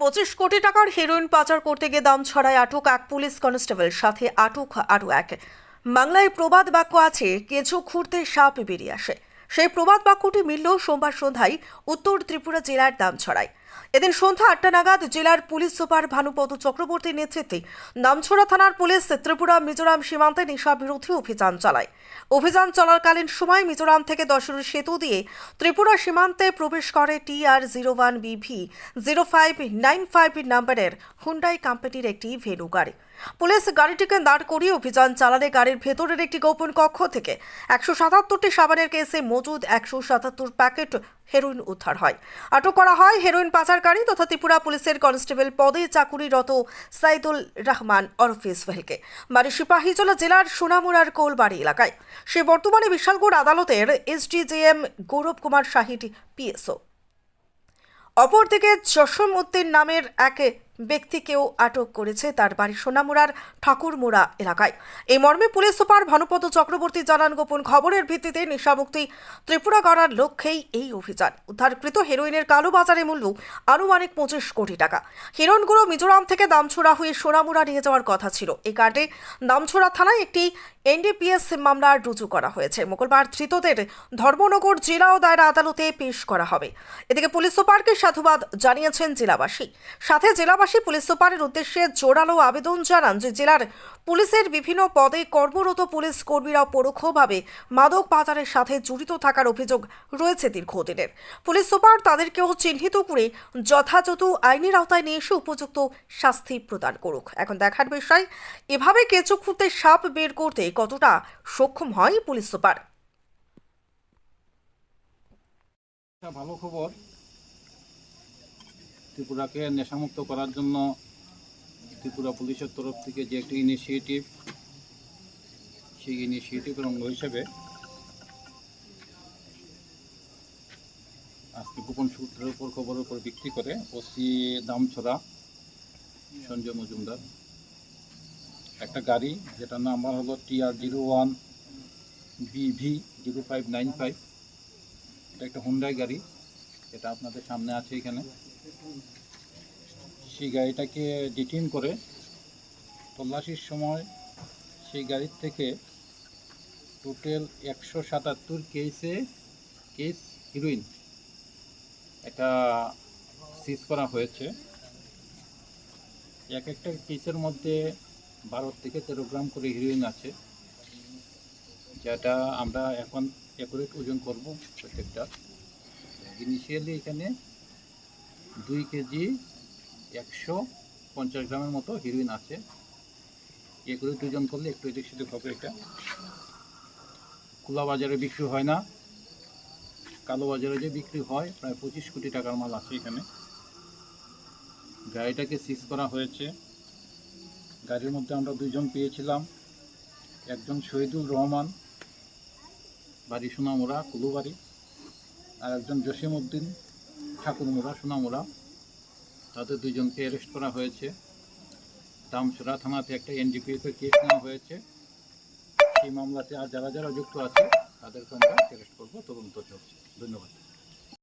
পঁচিশ কোটি টাকার হেরোইন পাচার করতে গিয়ে দাম ছড়ায় আটক এক পুলিশ কনস্টেবল, সাথে আটক আরও এক। বাংলায় প্রবাদ বাক্য আছে, কেঁচো খুঁড়তে সাপ বেরিয়ে আসে। সেই প্রবাদ বাক্যটি মিলল সোমবার সন্ধ্যায় উত্তর ত্রিপুরা জেলার দামছড়ায় এদিন সন্ধ্যা আটটা নাগাদ জেলার পুলিশ সুপার ভানুপদ চক্রবর্তীর নেতৃত্বে নামছড়া থানার পুলিশ ত্রিপুরা, মিজোরাম সীমান্তে নেশা বিরোধী অভিযান চালায়। অভিযান চলাকালীন সময় মিজোরাম থেকে দশরুর সেতু দিয়ে ত্রিপুরা সীমান্তে প্রবেশ করে T R zero one B V zero five nine five নাম্বারের হুন্ডাই কোম্পানির একটি ভেনু গাড়ি। পুলিশ গাড়িটিকে দাঁড় করিয়ে অভিযান চালালে গাড়ির ভেতরের একটি গোপন কক্ষ থেকে একশো সাতাত্তরটি সাবানের কেসে মজুদ একশো সাতাত্তর প্যাকেট হেরোইন উদ্ধার হয়। আটক করা হয় হেরোইন পাচারকারী তথা ত্রিপুরা পুলিশের কনস্টেবল পদে চাকুরিরত সাইদুল রহমান ওরফে সোহেলকে বাড়ি সিপাহীজলা জেলার সোনামুড়ার কোলবাড়ি এলাকায়। সে বর্তমানে বিশালগড় আদালতের এসডিজেএম গৌরব কুমার শাহিটি পিএসও অপরদিকে জসম উদ্দিন নামের এক ব্যক্তিকেও আটক করেছে তার বাড়ি সোনামুড়ার ঠাকুরমুড়া এলাকায়। এই মর্মে পুলিশ সুপার ভানুপদ চক্রবর্তী জানান, গোপন খবরের ভিত্তিতে নেশামুক্তি ত্রিপুরা গড়ার লক্ষ্যেই এই অভিযান। উদ্ধারকৃত হেরোইনের কালোবাজারে মূল্য আনুমানিক পঁচিশ কোটি টাকা। হিরণগুলো মিজোরাম থেকে দামছোড়া হয়ে সোনামুড়া নিয়ে যাওয়ার কথা ছিল। এই কার্ডে দামছোড়া থানায় একটি এনডিপিএস মামলা রুজু করা হয়েছে। মঙ্গলবার ধৃতদের ধর্মনগর জেলা ও দায়রা আদালতে পেশ করা হবে। এদিকে পুলিশ সুপারকে সাধুবাদ জানিয়েছেন জেলাবাসী। সাথে জেলাবাসী পুলিশ সুপারের উদ্দেশ্যে জোরালো আবেদন জানান যে জেলার পুলিশের বিভিন্ন পদে কর্মরত পুলিশ কর্মীরা পরোক্ষভাবে মাদক পাচারের সাথে জড়িত থাকার অভিযোগ রয়েছে দীর্ঘদিনের। পুলিশ সুপার তাদেরকেও চিহ্নিত করে যথাযথ আইনের আওতায় নিয়ে এসে উপযুক্ত শাস্তি প্রদান করুক। এখন দেখার বিষয়, এভাবে কেঁচো খুঁড়তে সাপ বের করতে কতটা সক্ষম হয় পুলিশ সুপার? ভালো খবর ত্রিপুরাকে নেশামুক্ত করার জন্য ত্রিপুরা পুলিশের তরফ থেকে যে একটি ইনিশিয়েটিভ সেই ইনিশিয়েটিভের অঙ্গ হিসেবে আজকে গোপন সূত্রের উপর খবরের উপর ভিত্তি করে ওসি দামছড়া, সঞ্জয় মজুমদার, একটা গাড়ি যেটার নাম্বার হলো T R zero one B V zero five nine five এটা একটা হুন্ডাই গাড়ি, এটা আপনাদের সামনে আছে এখানে। সেই গাড়িটাকে ডিটেন করে তল্লাশির সময় সেই গাড়ির থেকে টোটাল একশো সাতাত্তর কেসে কেস হিরোইন এটা সিজ করা হয়েছে। এক একটা কেসের মধ্যে বারো থেকে তেরো গ্রাম করে হিরোইন আছে। যেটা আমরা এখন অ্যাকুরেট ওজন করব প্রত্যেকটা। ইনিশিয়ালি এখানে দুই কেজি একশো পঞ্চাশ গ্রামের মতো হিরোইন আছে। একুরেট দুজন করলে একটু এদিক সেদিক হবে এটা। খোলা বাজারে বিক্রি হয় না। কালো বাজারে যে বিক্রি হয়, প্রায় পঁচিশ কোটি টাকার মাল আছে এখানে। গাড়িটাকে সিজ করা হয়েছে। গাড়ির মধ্যে আমরা দুইজন পেয়েছিলাম। একজন শহীদুল রহমান, বাড়ি সোনামুড়া, কুলুবাড়ি। আর একজন জসিম উদ্দিন ঠাকুরমুড়া, সোনামুড়া। তাদের দুজনকে অ্যারেস্ট করা হয়েছে। দামসরা থানাতে একটা এনডিপিএফের কেস নেওয়া হয়েছে। সেই মামলাতে আর যারা যারা যুক্ত আছে, তাদেরকে আমরা অ্যারেস্ট করব। তদন্ত চলছে। ধন্যবাদ।